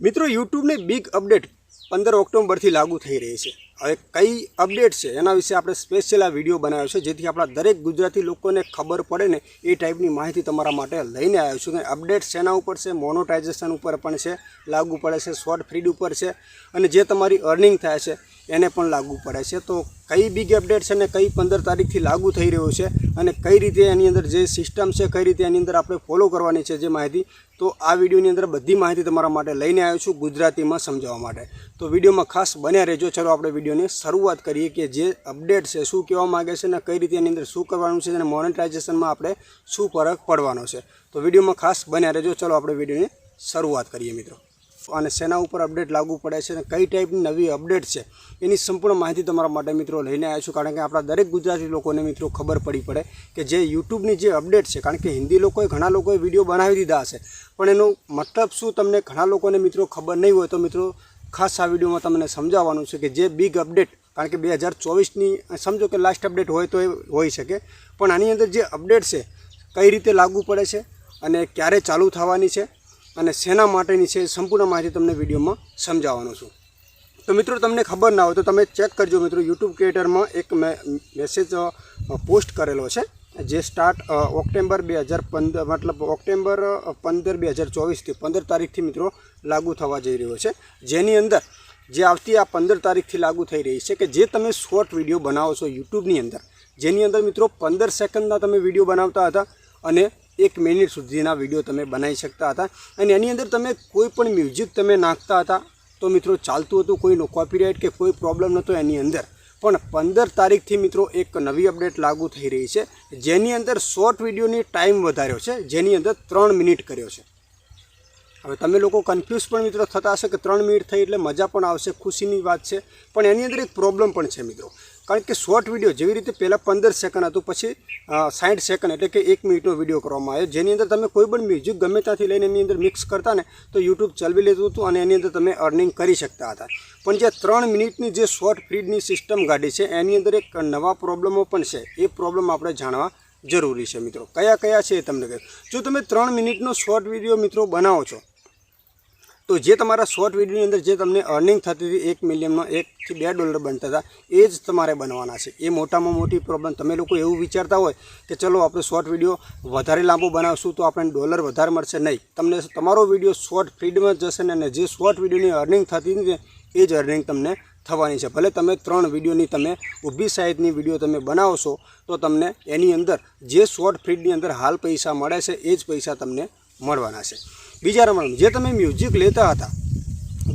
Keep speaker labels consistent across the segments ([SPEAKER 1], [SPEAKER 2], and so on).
[SPEAKER 1] મિત્રો, યુટ્યુબની big update પંદર ઓક્ટોબરથી લાગુ થઈ રહી છે. હવે કઈ અપડેટ છે એના વિશે આપણે સ્પેશિયલ આ વીડિયો બનાવ્યો છે, જેથી આપણા દરેક ગુજરાતી લોકોને ખબર પડે ને એ ટાઈપની માહિતી તમારા માટે લઈને આવ્યો છું. કે અપડેટ શેના ઉપર છે? મોનોટાઇઝેશન ઉપર પણ છે, લાગુ પડે છે શોર્ટ ફ્રીડ ઉપર છે. અને જે તમારી અર્નિંગ થાય છે એને પણ લાગુ પડે છે. તો કઈ બિગ અપડેટ છે ને કઈ પંદર તારીખથી લાગુ થઈ રહ્યો છે અને કઈ રીતે એની અંદર જે સિસ્ટમ છે, કઈ રીતે એની અંદર આપણે ફોલો કરવાની છે જે માહિતી, તો આ વિડીયોની અંદર બધી માહિતી તમારા માટે લઈને આવ્યો છું ગુજરાતીમાં સમજાવવા માટે. તો વિડીયોમાં ખાસ બન્યા રહેજો. ચલો આપણે વિડીયોની શરૂઆત કરીએ કે જે અપડેટ છે, શું કહેવા માગે છે અને કઈ રીતે એની અંદર શું કરવાનું છે અને મોનેટાઇઝેશનમાં આપણે શું ફરક પડવાનો છે. તો વિડીયોમાં ખાસ બન્યા રહેજો. ચલો આપણે વિડીયોની શરૂઆત કરીએ મિત્રો. અને શેના ઉપર અપડેટ લાગુ પડે છે અને કઈ ટાઈપની નવી અપડેટ છે, એની સંપૂર્ણ માહિતી તમારા માટે મિત્રો લઈને આવ્યા છું. કારણ કે આપણા દરેક ગુજરાતી લોકોને મિત્રો ખબર પડી પડે કે જે યુટ્યુબની જે અપડેટ છે, કારણ કે હિન્દી લોકોએ ઘણા લોકોએ વીડિયો બનાવી દીધા હશે. પણ એનો મતલબ શું તમને ઘણા લોકોને મિત્રો ખબર નહીં હોય તો મિત્રો ખાસ આ વિડીયોમાં તમને સમજાવવાનું છે કે જે બિગ અપડેટ કારણ કે બે હજાર ચોવીસની, સમજો કે લાસ્ટ અપડેટ હોય તો એ હોઈ શકે, પણ આની અંદર જે અપડેટ છે, કઈ રીતે લાગુ પડે છે અને ક્યારે ચાલુ થવાની છે અને શેના માટેની છે સંપૂર્ણ માહિતી તમને વિડીયોમાં સમજાવવાનો છું. તો મિત્રો, તમને ખબર ના હોય તો તમે ચેક કરજો મિત્રો યુટ્યુબ ક્રિએટરમાં એક મેસેજ પોસ્ટ કરેલો છે, જે સ્ટાર્ટ ઓક્ટેમ્બર બે હજાર પંદર મતલબ ઓક્ટેમ્બર પંદર બે હજાર ચોવીસથી પંદર તારીખથી મિત્રો લાગુ થવા જઈ રહ્યો છે. જેની અંદર જે આવતી આ પંદર તારીખથી લાગુ થઈ રહી છે કે જે તમે શોર્ટ વીડિયો બનાવો છો યુટ્યુબની અંદર, જેની અંદર મિત્રો પંદર સેકન્ડના તમે વીડિયો બનાવતા હતા અને એક મિનિટ સુધીના વીડિયો તમે બનાવી શકતા હતા. અને એની અંદર તમે કોઈ પણ મ્યુઝિક તમે નાખતા હતા, તો મિત્રો ચાલતું હતું કોઈનો કોપીરાઇટ કે કોઈ પ્રોબ્લેમ નહોતો એની અંદર. પણ પંદર તારીખથી મિત્રો એક નવી અપડેટ લાગુ થઈ રહી છે, જેની અંદર શોર્ટ વિડીયોની ટાઈમ વધાર્યો છે, જેની અંદર ત્રણ મિનિટ કર્યો છે. હવે તમે લોકો કન્ફ્યુઝ પણ મિત્રો થતા હશે કે ત્રણ મિનિટ થઈ એટલે મજા પણ આવશે, ખુશીની વાત છે. પણ એની અંદર એક પ્રોબ્લેમ પણ છે મિત્રો. કારણ કે શોર્ટ વીડિયો જેવી રીતે પહેલાં પંદર સેકન્ડ હતું, પછી સાઠ સેકન્ડ એટલે કે એક મિનિટનો વીડિયો કરવામાં આવ્યો. જેની અંદર તમે કોઈ પણ મ્યુઝિક ગમે ત્યાંથી લઈને એની અંદર મિક્સ કરતા ને, તો યુટ્યુબ ચલાવી લેતું હતું અને એની અંદર તમે અર્નિંગ કરી શકતા હતા. પણ જે ત્રણ મિનિટની જે શોર્ટ ફીડની સિસ્ટમ કાઢી છે, એની અંદર એક નવા પ્રોબ્લેમો પણ છે. એ પ્રોબ્લેમ આપણે જાણવા જરૂરી છે મિત્રો. કયા કયા છે એ તમને કહ્યું જો તમે ત્રણ મિનિટનો શોર્ટ વીડિયો મિત્રો બનાવો છો તો જે તમારા શોર્ટ વિડીયોની અંદર જે તમને અર્નિંગ થતી હતી એક મિલિયનનો એકથી બે ડોલર બનતા હતા, એ જ તમારે બનવાના છે. એ મોટામાં મોટી પ્રોબ્લેમ તમે લોકો એવું વિચારતા હોય કે ચલો આપણે શોર્ટ વીડિયો વધારે લાંબો બનાવશું તો આપણને ડોલર વધારે મળશે નહીં. તમને તમારો વીડિયો શોર્ટ ફીડમાં જશે ને અને જે શોર્ટ વિડીયોની અર્નિંગ થતી હતી એ જ અર્નિંગ તમને થવાની છે. ભલે તમે ત્રણ વિડીયોની તમે ઊભી સાઈઝની વીડિયો તમે બનાવશો, તો તમને એની અંદર જે શોર્ટ ફીડની અંદર હાલ પૈસા મળે છે, એ જ પૈસા તમને મળવાના છે. બીજા નંબરનું જે તમે મ્યુઝિક લેતા હતા,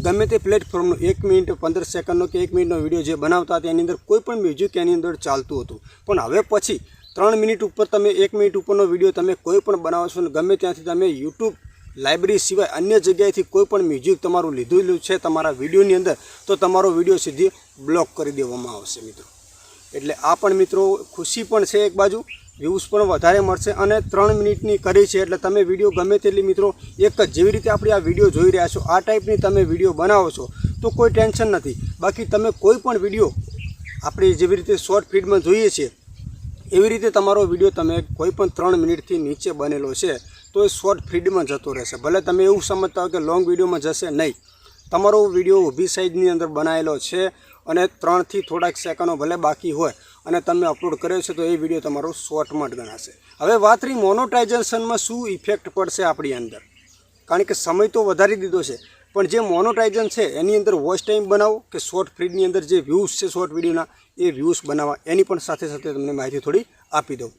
[SPEAKER 1] ગમે તે પ્લેટફોર્મનો એક મિનિટ, પંદર સેકન્ડનો કે એક મિનિટનો વીડિયો જે બનાવતા હતા, એની અંદર કોઈ પણ મ્યુઝિક એની અંદર ચાલતું હતું. પણ હવે પછી, ત્રણ મિનિટ ઉપર તમે એક મિનિટ ઉપરનો વીડિયો તમે કોઈ પણ બનાવો છો ને ગમે ત્યાંથી તમે યુટ્યુબ લાઇબ્રેરી સિવાય અન્ય જગ્યાએથી કોઈ પણ મ્યુઝિક તમારું લીધેલું છે તમારા વિડીયોની અંદર, તો તમારો વીડિયો સીધી બ્લોક કરી દેવામાં આવશે મિત્રો. એટલે આ પણ મિત્રો ખુશી પણ છે એક બાજુ વ્યૂઝ પણ વધારે મળશે અને ત્રણ મિનિટની કરી છે એટલે તમે વીડિયો ગમે તેટલી મિત્રો એક જ જેવી રીતે આપણે આ વીડિયો જોઈ રહ્યા છો, આ ટાઈપની તમે વીડિયો બનાવો છો, તો કોઈ ટેન્શન નથી. બાકી તમે કોઈ પણ વીડિયો આપણે જેવી રીતે શોર્ટ ફીડમાં જોઈએ છીએ, એવી રીતે તમારો વીડિયો તમે કોઈ પણ ત્રણ મિનિટથી નીચે બનેલો છે, તો એ શોર્ટ ફીડમાં જતો રહેશે. ભલે તમે એવું સમજતા હો કે લોંગ વિડીયોમાં જશે નહીં. તમારો વીડિયો ઊભી સાઈઝની અંદર બનાવેલો છે અને ત્રણથી થોડાક સેકન્ડો ભલે બાકી હોય અને તમે અપલોડ કર્યો છે, તો એ વીડિયો તમારો શોર્ટમાં જ ગણાશે. હવે વાત રહી મોનોટાઇઝેશનમાં શું ઇફેક્ટ પડશે આપણી અંદર? કારણ કે સમય તો વધારી દીધો છે. પણ જે મોનોટાઇઝન છે, એની અંદર વોચ ટાઈમ બનાવો કે શોર્ટ ફીડની અંદર જે વ્યૂઝ છે શોર્ટ વિડીયોના એ વ્યૂઝ બનાવવા. એની પણ સાથે સાથે તમને માહિતી થોડી આપી દઉં.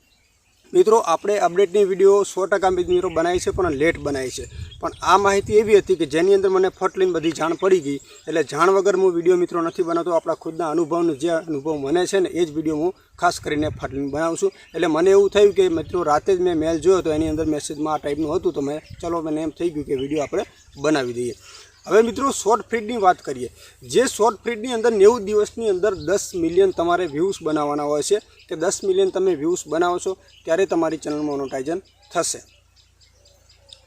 [SPEAKER 1] મિત્રો, આપણે અપડેટની વીડિયો સો ટકા મિત્રો બનાવી છે, પણ લેટ બનાવી છે. પણ આ માહિતી એવી હતી કે જેની અંદર મને ફટ લઈને બધી જાણ પડી ગઈ. એટલે જાણ વગર હું વીડિયો મિત્રો નથી બનાવતો, આપણા ખુદના અનુભવનો જે અનુભવ મને છે ને, એ જ વીડિયો હું ખાસ કરીને ફટ લઈને બનાવું છું. એટલે મને એવું થયું કે મિત્રો, રાતે જ મેં મેલ જોયો તો એની અંદર મેસેજમાં આ ટાઈપનું હતું, તો મેં, ચલો, મને એમ થઈ ગયું કે વીડિયો આપણે બનાવી દઈએ. હવે મિત્રો શોર્ટ ફીડની વાત કરીએ. જે શોર્ટ ફીડની અંદર નેવું દિવસની અંદર દસ મિલિયન તમારે વ્યૂઝ બનાવવાના હોય છે. કે દસ મિલિયન તમે વ્યૂઝ બનાવો છો, ત્યારે તમારી ચેનલ મોનોટાઇઝન થશે.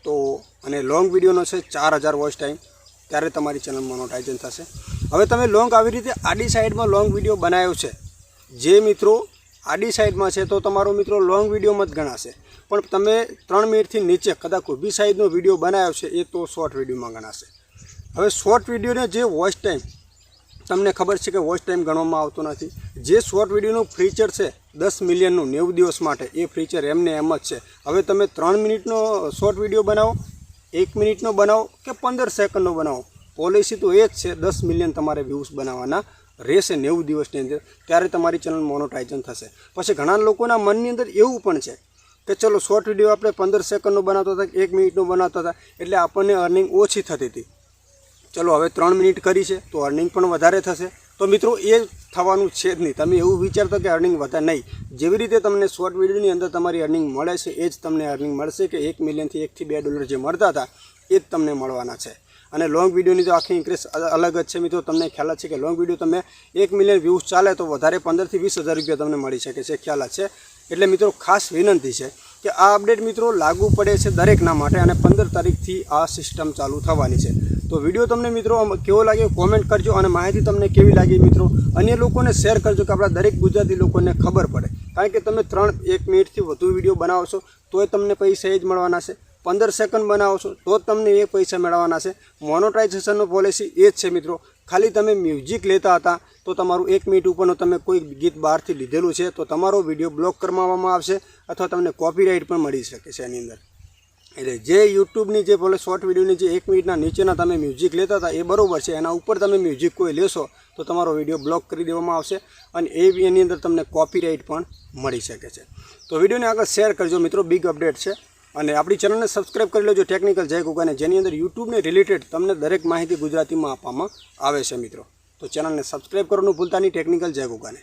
[SPEAKER 1] તો અને લોંગ વિડીયોનો છે ચાર હજાર વોચ ટાઈમ ત્યારે તમારી ચેનલ મોનોટાઇઝન થશે. હવે તમે લોંગ આવી રીતે આડી સાઈડમાં લોંગ વીડિયો બનાવ્યો છે. જે મિત્રો આડી સાઈડમાં છે, તો તમારો મિત્રો લોંગ વિડીયોમાં જ ગણાશે. પણ તમે ત્રણ મિનિટથી નીચે, કદાચ ઊભી સાઈડનો વીડિયો બનાવ્યો છે, એ તો શોર્ટ વિડીયોમાં ગણાશે. હવે શોર્ટ વિડીયોને જે વોઇસ ટાઈમ તમને ખબર છે કે વોચ ટાઈમ ગણવામાં આવતો નથી. જે શોર્ટ વિડીયોનું ફીચર છે, દસ મિલિયનનું નેવું દિવસ માટે, એ ફીચર એમને એમ જ છે. હવે તમે ત્રણ મિનિટનો શોર્ટ વીડિયો બનાવો, એક મિનિટનો બનાવો કે પંદર સેકન્ડનો બનાવો. પોલિસી તો એ જ છે, દસ મિલિયન તમારે વ્યૂઝ બનાવવાના રહેશે નેવું દિવસની અંદર, ત્યારે તમારી ચેનલ મોનોટાઇઝન થશે. પછી ઘણા લોકોના મનની અંદર એવું પણ છે કે ચલો શોર્ટ વીડિયો આપણે પંદર સેકન્ડનો બનાવતા હતા એક મિનિટનો બનાવતા હતા, એટલે આપણને અર્નિંગ ઓછી થતી હતી. ચલો, હવે ત્રણ મિનિટ કરી છે, તો અર્નિંગ પણ વધારે થશે. તો મિત્રો, એ થવાનું છે જ નહીં. તમે એવું વિચારતો કે અર્નિંગ વધે નહીં. જેવી રીતે તમને શોર્ટ વિડીયોની અંદર તમારી અર્નિંગ મળે છે, એ જ તમને અર્નિંગ મળશે કે એક મિલિયનથી એકથી બે ડોલર જે મળતા હતા, એ જ તમને મળવાના છે. અને લોંગ વિડીયોની તો આખી ઇન્ક્રેસ અલગ જ છે મિત્રો. તમને ખ્યાલ છે કે લોંગ વીડિયો તમે એક મિલિયન વ્યૂઝ ચાલે તો વધારે પંદરથી વીસ હજાર રૂપિયા તમને મળી શકે છે. ખ્યાલ છે. એટલે મિત્રો, ખાસ વિનંતી છે કે આ અપડેટ મિત્રો લાગુ પડે છે દરેકના માટે અને પંદર તારીખથી આ સિસ્ટમ ચાલુ થવાની છે. તો વીડિયો તમને મિત્રો કેવો લાગ્યો કોમેન્ટ કરજો અને માહિતી તમને કેવી લાગી મિત્રો? અન્ય લોકોને શેર કરજો કે આપણા દરેક ગુજરાતી લોકોને ખબર પડે. કારણ કે તમે ત્રણ એક મિનિટથી વધુ વીડિયો બનાવો છો તોય તમને પૈસા એ જ મળવાના છે. પંદર સેકન્ડ બનાવો છો તો જ તમને એ પૈસા મેળવવાના છે. મોનોટાઇઝેશનનો પોલિસી એ જ છે મિત્રો. ખાલી તમે મ્યુઝિક લેતા હતા તો તમારું એક મિનિટ ઉપરનું તમે કોઈ ગીત બહારથી લીધેલું છે, તો તમારો વીડિયો બ્લોક કરવામાં આવશે અથવા તમને કોપીરાઇટ પણ મળી શકે છે એની અંદર. એટલે જે યુટ્યુબની જે ભલે શોર્ટ વિડીયોની જે એક મિનિટના નીચેના તમે મ્યુઝિક લેતા હતા એ બરાબર છે, એના ઉપર તમે મ્યુઝિક કોઈ લેશો તો તમારો વીડિયો બ્લોક કરી દેવામાં આવશે અને એ એની અંદર તમને કોપીરાઇટ પણ મળી શકે છે. તો વિડીયોને આગળ શેર કરજો મિત્રો બિગ અપડેટ છે. અને આપણી ચેનલને સબસ્ક્રાઇબ કરી લેજો ટેકનિકલ જય ગુગાને જેની અંદર યુટ્યુબને રિલેટેડ તમને દરેક માહિતી ગુજરાતીમાં આપવામાં આવે છે મિત્રો. તો ચેનલને સબસ્ક્રાઈબ કરવાનું ભૂલતા નહીં ટેકનિકલ જય ગુગાને